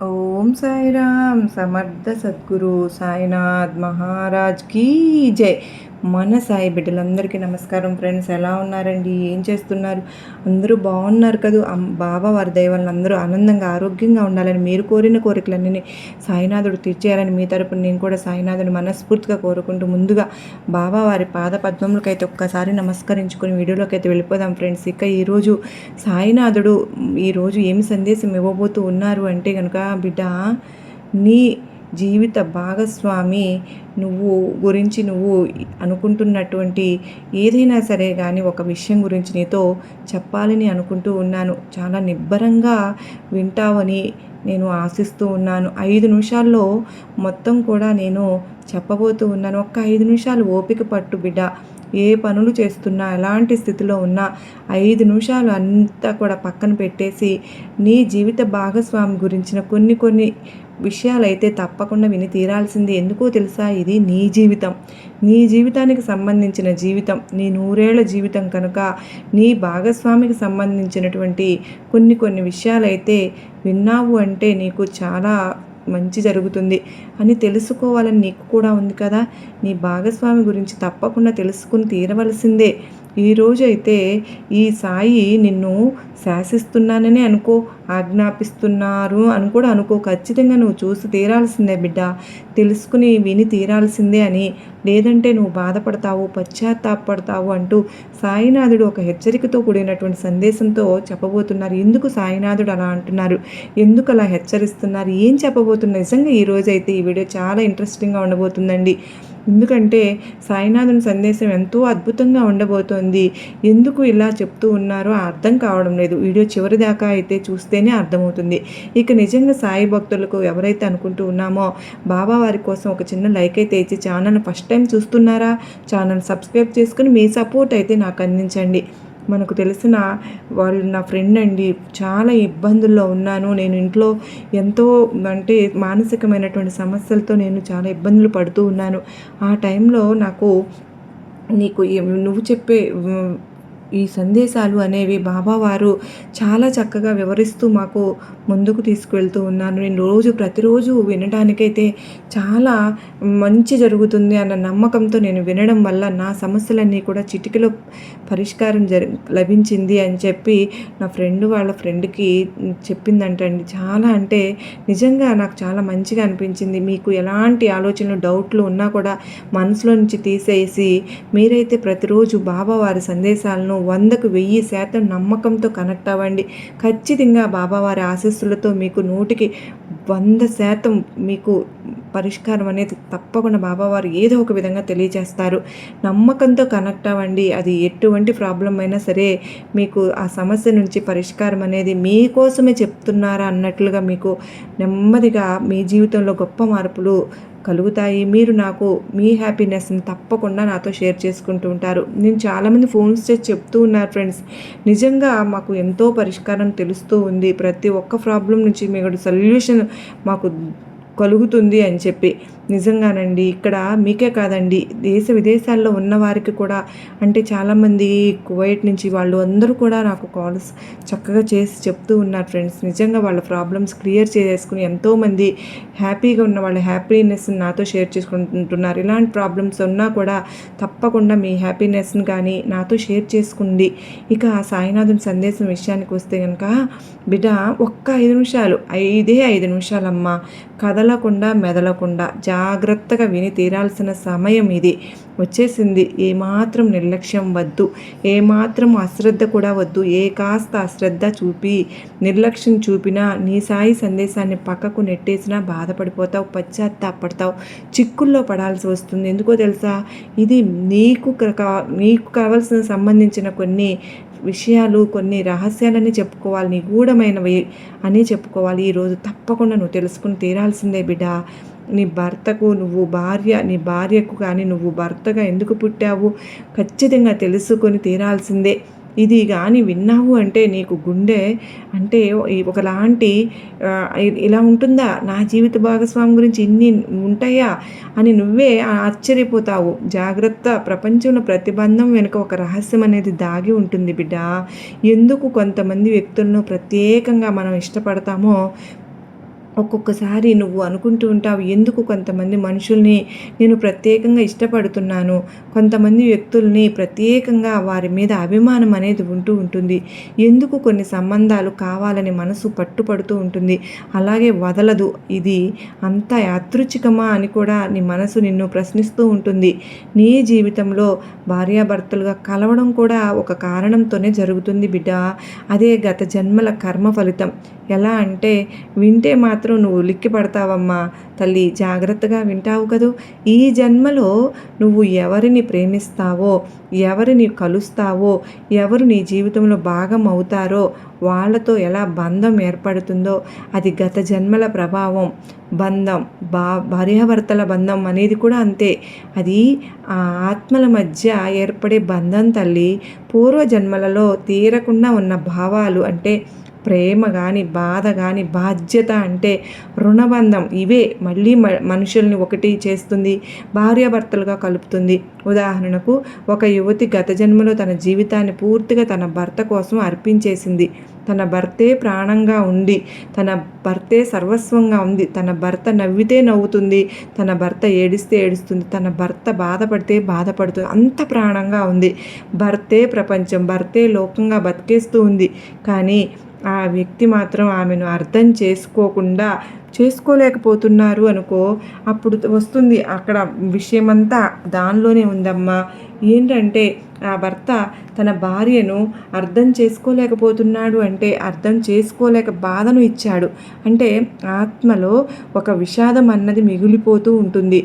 Oh. ఓం సాయిరామ్ సమర్థ సద్గురు సాయినాథ్ మహారాజ్ కీ జై. మన సాయి బిడ్డలందరికీ నమస్కారం ఫ్రెండ్స్ ఎలా ఉన్నారండి? ఏం చేస్తున్నారు? అందరూ బాగున్నారు కదా? బాబా వారి దైవాలను అందరూ ఆనందంగా ఆరోగ్యంగా ఉండాలని మీరు కోరిన కోరికలన్నీ సాయినాథుడు తీర్చేయాలని మీ తరపున నేను కూడా సాయినాథుని మనస్ఫూర్తిగా కోరుకుంటూ ముందుగా బాబా వారి పాద పద్మములకైతే అయితే ఒక్కసారి నమస్కరించుకుని వీడియోలోకి అయితే వెళ్ళిపోదాం ఫ్రెండ్స్. ఇక ఈరోజు సాయినాథుడు ఈరోజు ఏమి సందేశం ఇవ్వబోతూ ఉన్నారు అంటే కనుక బిడ్డ నీ జీవిత భాగస్వామి నువ్వు గురించి నువ్వు అనుకుంటున్నటువంటి ఏదైనా సరే కానీ ఒక విషయం గురించి నీతో చెప్పాలని అనుకుంటూ ఉన్నాను. చాలా నిబ్బరంగా వింటావని నేను ఆశిస్తూ ఉన్నాను. ఐదు నిమిషాల్లో మొత్తం కూడా నేను చెప్పబోతూ ఉన్నాను. ఒక్క ఐదు నిమిషాలు ఓపిక పట్టు బిడ్డ. ఏ పనులు చేస్తున్నా ఎలాంటి స్థితిలో ఉన్నా ఐదు నిమిషాలు అంతా కూడా పక్కన పెట్టేసి నీ జీవిత భాగస్వామి గురించిన కొన్ని కొన్ని విషయాలైతే తప్పకుండా విని తీరాల్సింది. ఎందుకో తెలుసా? ఇది నీ జీవితం. నీ జీవితానికి సంబంధించిన జీవితం. నీ నూరేళ్ళ జీవితం కనుక నీ భాగస్వామికి సంబంధించినటువంటి కొన్ని కొన్ని విషయాలైతే విన్నావు అంటే నీకు చాలా మంచి జరుగుతుంది అని తెలుసుకోవాలని నీకు కూడా ఉంది కదా. నీ భాగస్వామి గురించి తప్పకుండా తెలుసుకుని తీరవలసిందే. ఈరోజైతే ఈ సాయి నిన్ను శాసిస్తున్నానని అనుకో ఆజ్ఞాపిస్తున్నారు అని కూడా అనుకో. ఖచ్చితంగా నువ్వు చూసి తీరాల్సిందే బిడ్డ. తెలుసుకుని విని తీరాల్సిందే అని. లేదంటే నువ్వు బాధపడతావు పశ్చాత్తాపడతావు అంటూ సాయినాథుడు ఒక హెచ్చరికతో కూడినటువంటి సందేశంతో చెప్పబోతున్నారు. ఎందుకు సాయినాథుడు అలా అంటున్నారు? ఎందుకు అలా హెచ్చరిస్తున్నారు? ఏం చెప్పబోతున్నారు? నిజంగా ఈరోజు అయితే ఈ వీడియో చాలా ఇంట్రెస్టింగ్గా ఉండబోతుందండి. ఎందుకంటే సాయినాథుని సందేశం ఎంతో అద్భుతంగా ఉండబోతోంది. ఎందుకు ఇలా చెప్తూ ఉన్నారో అర్థం కావడం లేదు. వీడియో చివరి దాకా అయితే చూస్తేనే అర్థమవుతుంది. ఇక నిజంగా సాయి భక్తులకు ఎవరైతే అనుకుంటూ ఉన్నామో బాబా వారి కోసం ఒక చిన్న లైక్ అయితే ఇచ్చి ఛానల్ ఫస్ట్ టైం చూస్తున్నారా? ఛానల్ సబ్స్క్రైబ్ చేసుకుని మీ సపోర్ట్ అయితే నాకు అందించండి. మనకు తెలిసిన వాళ్ళు నా ఫ్రెండ్ అండి చాలా ఇబ్బందుల్లో ఉన్నాను. నేను ఇంట్లో ఎంతో అంటే మానసికమైనటువంటి సమస్యలతో నేను చాలా ఇబ్బందులు పడుతూ ఉన్నాను. ఆ టైంలో నాకు నీకు నువ్వు చెప్పే ఈ సందేశాలు అనేవి బాబావారు చాలా చక్కగా వివరిస్తూ మాకు ముందుకు తీసుకువెళ్తూ ఉన్నాను నేను రోజు ప్రతిరోజు వినడానికైతే చాలా మంచి జరుగుతుంది అన్న నమ్మకంతో నేను వినడం వల్ల నా సమస్యలన్నీ కూడా చిటికలో పరిష్కారం జరి లభించింది అని చెప్పి నా ఫ్రెండ్ వాళ్ళ ఫ్రెండ్కి చెప్పిందంటండి. చాలా అంటే నిజంగా నాకు చాలా మంచిగా అనిపించింది. మీకు ఎలాంటి ఆలోచనలు డౌట్లు ఉన్నా కూడా మనసులో నుంచి తీసేసి మీరైతే ప్రతిరోజు బాబావారి సందేశాలను వందకు వెయ్యి శాతం నమ్మకంతో కనెక్ట్ అవ్వండి ఖచ్చితంగా బాబావారి ఆశస్సులతో మీకు నూటికి వంద శాతం మీకు పరిష్కారం అనేది తప్పకుండా బాబావారు ఏదో ఒక విధంగా తెలియజేస్తారు. నమ్మకంతో కనెక్ట్ అవ్వండి అది ఎటువంటి ప్రాబ్లం అయినా సరే మీకు ఆ సమస్య నుంచి పరిష్కారం అనేది మీకోసమే చెప్తున్నారా అన్నట్లుగా మీకు నెమ్మదిగా మీ జీవితంలో గొప్ప మార్పులు కలుగుతాయి. మీరు నాకు మీ హ్యాపీనెస్ని తప్పకుండా నాతో షేర్ చేసుకుంటూ ఉంటారు. నేను చాలామంది ఫోన్స్ చేసి చెప్తూ ఉన్నారు ఫ్రెండ్స్. నిజంగా మాకు ఎంతో పరిష్కారం తెలుస్తూ ఉంది. ప్రతి ఒక్క ప్రాబ్లం నుంచి మీకు సొల్యూషన్ మాకు కలుగుతుంది అని చెప్పి. నిజంగానండి. ఇక్కడ మీకే కాదండి. దేశ విదేశాల్లో ఉన్న వారికి కూడా అంటే చాలామంది కువైట్ నుంచి వాళ్ళు అందరూ కూడా నాకు కాల్స్ చక్కగా చేసి చెప్తూ ఉన్నారు ఫ్రెండ్స్. నిజంగా వాళ్ళ ప్రాబ్లమ్స్ క్లియర్ చేసుకుని ఎంతోమంది హ్యాపీగా ఉన్న వాళ్ళ హ్యాపీనెస్ని నాతో షేర్ చేసుకుంటున్నారు. ఇలాంటి ప్రాబ్లమ్స్ ఉన్నా కూడా తప్పకుండా మీ హ్యాపీనెస్ని కానీ నాతో షేర్ చేసుకుంది ఇక సాయినాథుని సందేశం విషయానికి వస్తే కనుక బిడ్డ ఒక్క ఐదు నిమిషాలు ఐదే ఐదు నిమిషాలమ్మా. కదలకుండా మెదలకుండా జాగ్రత్తగా విని తీరాల్సిన సమయం ఇది. వచ్చేసింది. ఏమాత్రం నిర్లక్ష్యం వద్దు. ఏమాత్రం అశ్రద్ధ కూడా వద్దు. ఏ కాస్త అశ్రద్ధ చూపి నిర్లక్ష్యం చూపినా నీ సాయి సందేశాన్ని పక్కకు నెట్టేసినా బాధపడిపోతావు పశ్చాత్తాపడతావు చిక్కుల్లో పడాల్సి వస్తుంది. ఎందుకో తెలుసా? ఇది నీకు నీకు కావాల్సిన సంబంధించిన కొన్ని విషయాలు కొన్ని రహస్యాలని చెప్పుకోవాలి నిగూఢమైనవి అని చెప్పుకోవాలి. ఈరోజు తప్పకుండా నువ్వు తెలుసుకుని తీరాల్సిందే బిడ్డ. నీ భర్తకు నువ్వు భార్య నీ భార్యకు కానీ నువ్వు భర్తగా ఎందుకు పుట్టావు? ఖచ్చితంగా తెలుసుకొని తీరాల్సిందే. ఇది కానీ విన్నావు అంటే నీకు గుండె అంటే ఒకలాంటి ఇలా ఉంటుందా? నా జీవిత భాగస్వామి గురించి ఇన్ని ఉంటాయా? అని నువ్వే ఆశ్చర్యపోతావు. జాగ్రత్త. ప్రపంచంలో ప్రతిబంధం వెనుక ఒక రహస్యం అనేది దాగి ఉంటుంది బిడ్డ. ఎందుకు కొంతమంది వ్యక్తులను ప్రత్యేకంగా మనం ఇష్టపడతామో ఒక్కొక్కసారి నువ్వు అనుకుంటూ ఉంటావు ఎందుకు కొంతమంది మనుషుల్ని నేను ప్రత్యేకంగా ఇష్టపడుతున్నాను? కొంతమంది వ్యక్తుల్ని ప్రత్యేకంగా వారి మీద అభిమానం అనేది ఉంటూ ఉంటుంది. ఎందుకు కొన్ని సంబంధాలు కావాలని మనసు పట్టుపడుతూ ఉంటుంది? అలాగే వదలదు. ఇది అంత యాదృచ్ఛికమా అని కూడా నీ మనసు నిన్ను ప్రశ్నిస్తూ ఉంటుంది. నీ జీవితంలో భార్యాభర్తలుగా కలవడం కూడా ఒక కారణంతోనే జరుగుతుంది బిడ్డ. అదే గత జన్మల కర్మ ఫలితం. ఎలా అంటే వింటే మాత్రం మాత్రం నువ్వు లిక్కి పడతావమ్మా. తల్లి జాగ్రత్తగా వింటావు కదూ. ఈ జన్మలో నువ్వు ఎవరిని ప్రేమిస్తావో ఎవరిని కలుస్తావో ఎవరు నీ జీవితంలో భాగం అవుతారో వాళ్ళతో ఎలా బంధం ఏర్పడుతుందో అది గత జన్మల ప్రభావం బంధం బా భార్యాభర్తల బంధం అనేది కూడా అంతే. అది ఆ ఆత్మల మధ్య ఏర్పడే బంధం తల్లి పూర్వజన్మలలో తీరకుండా ఉన్న భావాలు అంటే ప్రేమ కానీ బాధ కానీ బాధ్యత అంటే రుణబంధం. ఇవే మళ్ళీ మనుషుల్ని ఒకటి చేస్తుంది భార్యాభర్తలుగా కలుపుతుంది. ఉదాహరణకు ఒక యువతి గత జన్మలో తన జీవితాన్ని పూర్తిగా తన భర్త కోసం అర్పించేసింది. తన భర్తే ప్రాణంగా ఉండి తన భర్తే సర్వస్వంగా ఉంది. తన భర్త నవ్వితే నవ్వుతుంది తన భర్త ఏడిస్తే ఏడుస్తుంది తన భర్త బాధపడితే బాధపడుతుంది. అంత ప్రాణంగా ఉంది. భర్తే ప్రపంచం భర్తే లోకంగా బతికేస్తూ ఉంది. కానీ ఆ వ్యక్తి మాత్రం ఆమెను అర్థం చేసుకోకుండా చేసుకోలేకపోతున్నారు అనుకో అప్పుడు వస్తుంది అక్కడ విషయమంతా దానిలోనే ఉందమ్మా. ఏంటంటే ఆ భర్త తన భార్యను అర్థం చేసుకోలేకపోతున్నాడు అంటే అర్థం చేసుకోలేక బాధను ఇచ్చాడు. అంటే ఆత్మలో ఒక విషాదం అన్నది మిగిలిపోతూ ఉంటుంది.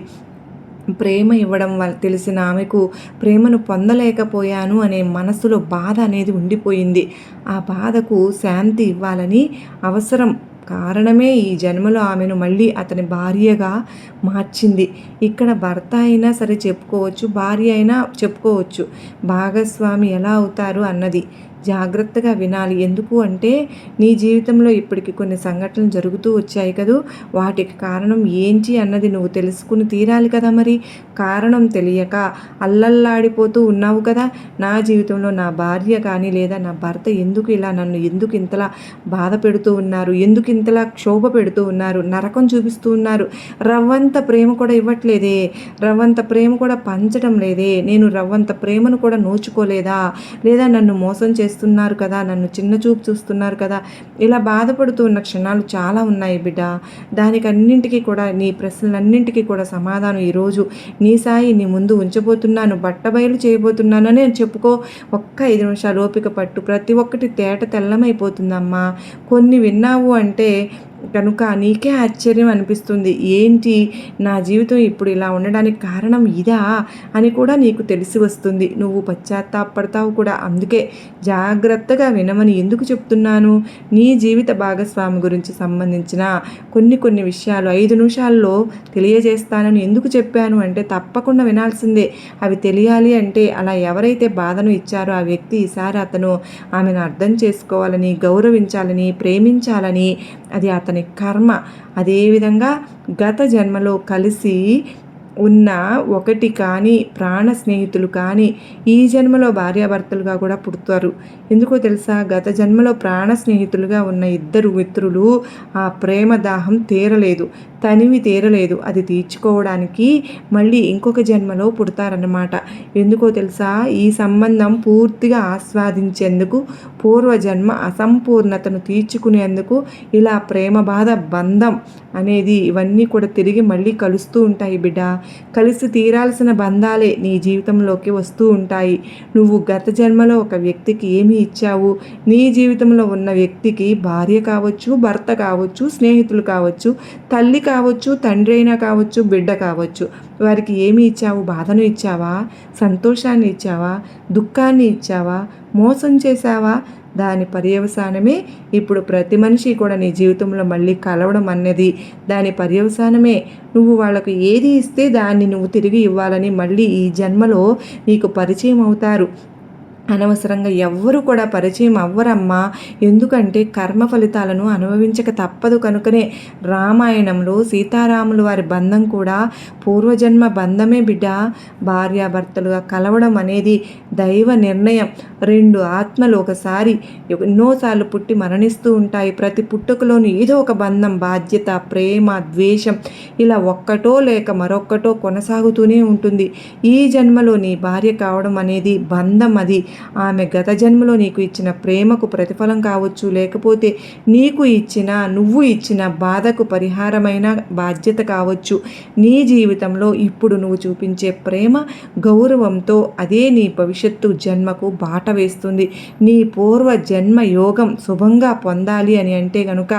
ప్రేమ ఇవ్వడం వల్ల తెలిసిన ఆమెకు ప్రేమను పొందలేకపోయాను అనే మనసులో బాధ అనేది ఉండిపోయింది. ఆ బాధకు శాంతి ఇవ్వాలని అవసరం కారణమే ఈ జన్మలో ఆమెను మళ్ళీ అతని భార్యగా మార్చింది. ఇక్కడ భర్త అయినా సరే చెప్పుకోవచ్చు భార్య అయినా చెప్పుకోవచ్చు. భాగస్వామి ఎలా అవుతారు అన్నది జాగ్రత్తగా వినాలి. ఎందుకు అంటే నీ జీవితంలో ఇప్పటికి కొన్ని సంఘటనలు జరుగుతూ వచ్చాయి కదూ. వాటికి కారణం ఏంటి అన్నది నువ్వు తెలుసుకుని తీరాలి కదా మరి. కారణం తెలియక అల్లల్లాడిపోతూ ఉన్నావు కదా. నా జీవితంలో నా భార్య కానీ లేదా నా భర్త ఎందుకు ఇలా నన్ను ఎందుకు ఇంతలా బాధ పెడుతూ ఉన్నారు? ఎందుకు ఇంతలా క్షోభ పెడుతూ ఉన్నారు? నరకం చూపిస్తూ ఉన్నారు. రవ్వంత ప్రేమ కూడా ఇవ్వట్లేదే. రవ్వంత ప్రేమ కూడా పంచడం లేదే. నేను రవ్వంత ప్రేమను కూడా నోచుకోలేదా? లేదా నన్ను మోసం చేసి చేస్తున్నారు కదా నన్ను చిన్న చూపు చూస్తున్నారు కదా ఇలా బాధపడుతూ ఉన్న క్షణాలు చాలా ఉన్నాయి బిడ్డ. దానికి అన్నింటికీ కూడా నీ ప్రశ్నలన్నింటికీ కూడా సమాధానం ఈరోజు నీ సాయి నీ ముందు ఉంచబోతున్నాను బట్టబయలు చేయబోతున్నాను అని చెప్పుకో ఒక్క ఐదు నిమిషాలు ఓపిక పట్టు. ప్రతి ఒక్కటి తేట తెల్లమైపోతుందమ్మా. కొన్ని విన్నావు అంటే కనుక నీకే ఆశ్చర్యం అనిపిస్తుంది. ఏంటి? నా జీవితం ఇప్పుడు ఇలా ఉండడానికి కారణం ఇదా? అని కూడా నీకు తెలిసి వస్తుంది. నువ్వు పశ్చాత్తాపడతావు కూడా. అందుకే జాగ్రత్తగా వినమని ఎందుకు చెప్తున్నాను? నీ జీవిత భాగస్వామి గురించి సంబంధించిన కొన్ని కొన్ని విషయాలు ఐదు నిమిషాల్లో తెలియజేస్తానని ఎందుకు చెప్పాను అంటే తప్పకుండా వినాల్సిందే. అవి తెలియాలి అంటే అలా ఎవరైతే బాధను ఇచ్చారో ఆ వ్యక్తి ఈసారి అతను ఆమెను అర్థం చేసుకోవాలని గౌరవించాలని ప్రేమించాలని అది అతను కర్మ. అదేవిధంగా గత జన్మలో కలిసి ఉన్న ఒకటి కానీ ప్రాణ స్నేహితులు కానీ ఈ జన్మలో భార్యాభర్తలుగా కూడా పుడతారు. ఎందుకో తెలుసా? గత జన్మలో ప్రాణ స్నేహితులుగా ఉన్న ఇద్దరు మిత్రులు ఆ ప్రేమ దాహం తీరలేదు. తనివి తీరలేదు. అది తీర్చుకోవడానికి మళ్ళీ ఇంకొక జన్మలో పుడతారన్నమాట. ఎందుకో తెలుసా? ఈ సంబంధం పూర్తిగా ఆస్వాదించేందుకు పూర్వజన్మ అసంపూర్ణతను తీర్చుకునేందుకు ఇలా ప్రేమ బాధ బంధం అనేది ఇవన్నీ కూడా తిరిగి మళ్ళీ కలుస్తూ ఉంటాయి బిడ్డ. కలిసి తీరాల్సిన బంధాలే నీ జీవితంలోకి వస్తూ ఉంటాయి. నువ్వు గత జన్మలో ఒక వ్యక్తికి ఏమి ఇచ్చావు? నీ జీవితంలో ఉన్న వ్యక్తికి భార్య కావచ్చు భర్త కావచ్చు స్నేహితులు కావచ్చు తల్లి కావచ్చు తండ్రి అయినా కావచ్చు బిడ్డ కావచ్చు వారికి ఏమి ఇచ్చావు? బాధను ఇచ్చావా? సంతోషాన్ని ఇచ్చావా? దుఃఖాన్ని ఇచ్చావా? మోసం చేశావా? దాని పర్యవసానమే ఇప్పుడు ప్రతి మనిషి కూడా నీ జీవితంలో మళ్ళీ కలవడం అన్నది. దాని పర్యవసానమే. నువ్వు వాళ్ళకు ఏది ఇస్తే దాన్ని నువ్వు తిరిగి ఇవ్వాలని మళ్ళీ ఈ జన్మలో నీకు పరిచయం అవుతారు. అనవసరంగా ఎవ్వరు కూడా పరిచయం అవ్వరమ్మా. ఎందుకంటే కర్మ ఫలితాలను అనుభవించక తప్పదు కనుకనే రామాయణంలో సీతారాములు వారి బంధం కూడా పూర్వజన్మ బంధమే బిడ్డ. భార్యాభర్తలుగా కలవడం అనేది దైవ నిర్ణయం. రెండు ఆత్మలు ఒకసారి ఎన్నోసార్లు పుట్టి మరణిస్తూ ఉంటాయి. ప్రతి పుట్టుకలోని ఏదో ఒక బంధం బాధ్యత ప్రేమ ద్వేషం ఇలా ఒక్కటో లేక మరొక్కటో కొనసాగుతూనే ఉంటుంది. ఈ జన్మలో నీ భార్య కావడం అనేది బంధం అది. ఆమె గత జన్మలో నీకు ఇచ్చిన ప్రేమకు ప్రతిఫలం కావచ్చు లేకపోతే నీకు ఇచ్చిన నువ్వు ఇచ్చిన బాధకు పరిహారమైన బాధ్యత కావచ్చు. నీ జీవితంలో ఇప్పుడు నువ్వు చూపించే ప్రేమ గౌరవంతో అదే నీ భవిష్యత్తు జన్మకు బాట వేస్తుంది. నీ పూర్వ జన్మ యోగం శుభంగా పొందాలి అని అంటే గనుక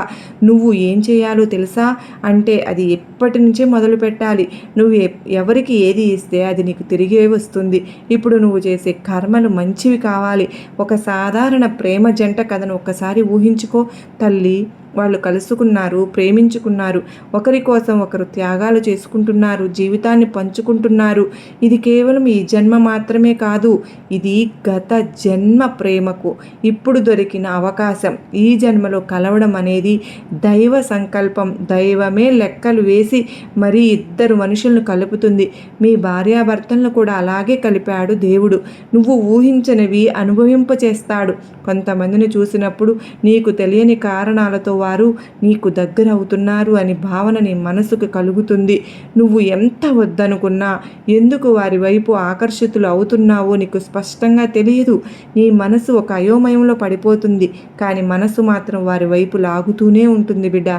నువ్వు ఏం చేయాలో తెలుసా? అంటే అది ఎప్పటి నుంచే మొదలు పెట్టాలి. నువ్వు ఎవరికి ఏది ఇస్తే అది నీకు తిరిగే వస్తుంది. ఇప్పుడు నువ్వు చేసే కర్మలు మంచి మంచివి కావాలి. ఒక సాధారణ ప్రేమ జంట కథను ఒక్కసారి ఊహించుకో. తల్లి వాళ్ళు కలుసుకున్నారు ప్రేమించుకున్నారు. ఒకరి కోసం ఒకరు త్యాగాలు చేసుకుంటున్నారు జీవితాన్ని పంచుకుంటున్నారు. ఇది కేవలం ఈ జన్మ మాత్రమే కాదు ఇది గత జన్మ ప్రేమకు ఇప్పుడు దొరికిన అవకాశం. ఈ జన్మలో కలవడం అనేది దైవ సంకల్పం. దైవమే లెక్కలు వేసి మరీ ఇద్దరు మనుషులను కలుపుతుంది. మీ భార్యాభర్తలను కూడా అలాగే కలిపాడు దేవుడు. నువ్వు ఊహించనివి అనుభవింప చేస్తాడు కొంతమందిని చూసినప్పుడు నీకు తెలియని కారణాలతో వారు నీకు దగ్గర అవుతున్నారు అని భావన నీ మనసుకు కలుగుతుంది. నువ్వు ఎంత వద్దనుకున్నా ఎందుకు వారి వైపు ఆకర్షితులు అవుతున్నావో నీకు స్పష్టంగా తెలియదు. నీ మనసు ఒక అయోమయంలో పడిపోతుంది. కానీ మనసు మాత్రం వారి వైపు లాగుతూనే ఉంటుంది బిడ్డ.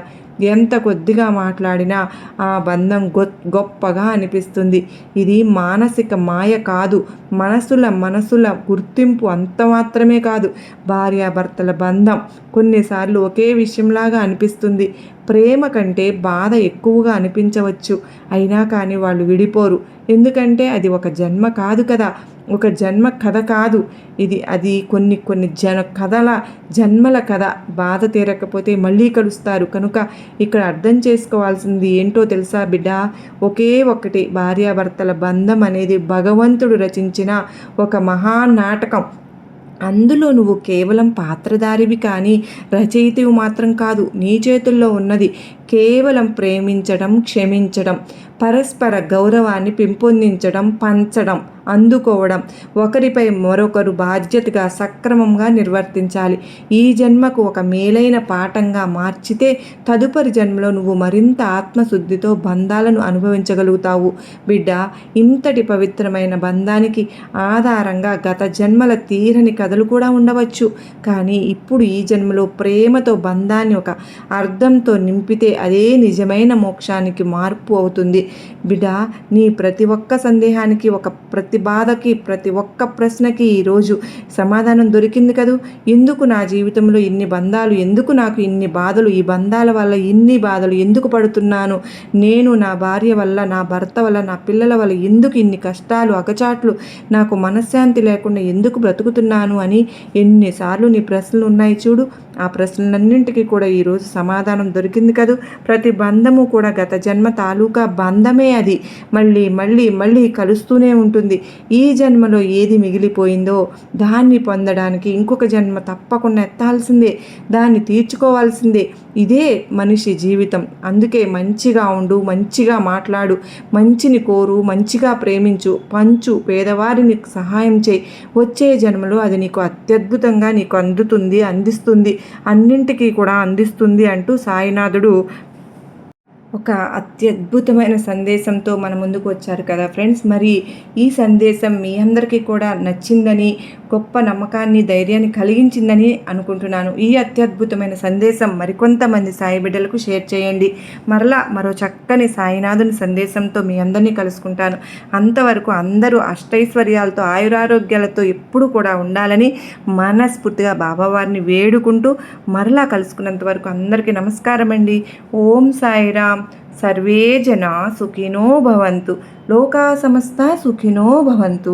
ఎంత కొద్దిగా మాట్లాడినా ఆ బంధం గొప్పగా అనిపిస్తుంది. ఇది మానసిక మాయ కాదు. మనసుల మనసుల గుర్తింపు అంత మాత్రమే కాదు. భార్యాభర్తల బంధం కొన్నిసార్లు ఒకే విషయంలాగా అనిపిస్తుంది. ప్రేమ కంటే బాధ ఎక్కువగా అనిపించవచ్చు. అయినా కానీ వాళ్ళు విడిపోరు. ఎందుకంటే అది ఒక జన్మ కాదు కదా. ఒక జన్మ కథ కాదు. ఇది అది కొన్ని కొన్ని జన కథల జన్మల కథ. బాధ తీరకపోతే మళ్ళీ కలుస్తారు. కనుక ఇక్కడ అర్థం చేసుకోవాల్సింది ఏంటో తెలుసా బిడ్డ? ఒకే ఒకటి భార్యాభర్తల బంధం అనేది భగవంతుడు రచించిన ఒక మహానాటకం. అందులో నువ్వు కేవలం పాత్రధారివి కానీ రచయితవి మాత్రం కాదు నీ చేతుల్లో ఉన్నది. కేవలం ప్రేమించడం క్షమించడం. పరస్పర గౌరవాన్ని పెంపొందించడం పంచడం అందుకోవడం ఒకరిపై మరొకరు బాధ్యతగా సక్రమంగా నిర్వర్తించాలి. ఈ జన్మకు ఒక మేలైన పాఠంగా మార్చితే తదుపరి జన్మలో నువ్వు మరింత ఆత్మశుద్ధితో బంధాలను అనుభవించగలుగుతావు. బిడ్డ ఇంతటి పవిత్రమైన బంధానికి ఆధారంగా గత జన్మల తీరని కథలు కూడా ఉండవచ్చు. కానీ ఇప్పుడు ఈ జన్మలో ప్రేమతో బంధాన్ని ఒక అర్థంతో నింపితే అదే నిజమైన మోక్షానికి మార్పు అవుతుంది. బిడ్డ నీ ప్రతి ఒక్క సందేహానికి ఒక ప్రతి బాధకి ప్రతి ఒక్క ప్రశ్నకి ఈరోజు సమాధానం దొరికింది కదూ? ఎందుకు నా జీవితంలో ఇన్ని బంధాలు? ఎందుకు నాకు ఇన్ని బాధలు? ఈ బంధాల వల్ల ఇన్ని బాధలు ఎందుకు పడుతున్నాను? నేను నా భార్య వల్ల నా భర్త వల్ల నా పిల్లల వల్ల ఎందుకు ఇన్ని కష్టాలు అగచాట్లు? నాకు మనశ్శాంతి లేకుండా ఎందుకు బ్రతుకుతున్నాను అని ఎన్నిసార్లు నీ ప్రశ్నలు ఉన్నాయి చూడు. ఆ ప్రశ్నలన్నింటికీ కూడా ఈరోజు సమాధానం దొరికింది కదూ. ప్రతి బంధము కూడా గత జన్మ తాలూకా బంధమే అది. మళ్ళీ మళ్ళీ మళ్ళీ కలుస్తూనే ఉంటుంది. ఈ జన్మలో ఏది మిగిలిపోయిందో దాన్ని పొందడానికి ఇంకొక జన్మ తప్పకుండా ఎత్తాల్సిందే. దాన్ని తీర్చుకోవాల్సిందే. ఇదే మనిషి జీవితం. అందుకే మంచిగా ఉండు మంచిగా మాట్లాడు మంచిని కోరు మంచిగా ప్రేమించు పంచు పేదవారిని సహాయం చేయి. వచ్చే జన్మలో అది నీకు అత్యద్భుతంగా నీకు అందుతుంది అందిస్తుంది అన్నింటికీ కూడా అందిస్తుంది అంటూ సాయినాథుడు ఒక అత్యద్భుతమైన సందేశంతో మన ముందుకు వచ్చారు కదా ఫ్రెండ్స్. మరి ఈ సందేశం మీ అందరికీ కూడా నచ్చిందని గొప్ప నమ్మకాన్ని ధైర్యాన్ని కలిగించిందని అనుకుంటున్నాను. ఈ అత్యద్భుతమైన సందేశం మరికొంతమంది సాయి బిడ్డలకు షేర్ చేయండి. మరలా మరో చక్కని సాయినాథుని సందేశంతో మీ అందరినీ కలుసుకుంటాను. అంతవరకు అందరూ అష్టైశ్వర్యాలతో ఆయురారోగ్యాలతో ఎప్పుడు కూడా ఉండాలని మనస్ఫూర్తిగా బాబావారిని వేడుకుంటూ మరలా కలుసుకున్నంత వరకు అందరికీ నమస్కారం అండి ఓం సాయిరామ్ సర్వే జనా సుఖినో భవంతు. లోకా సమస్త సుఖినో భవంతు.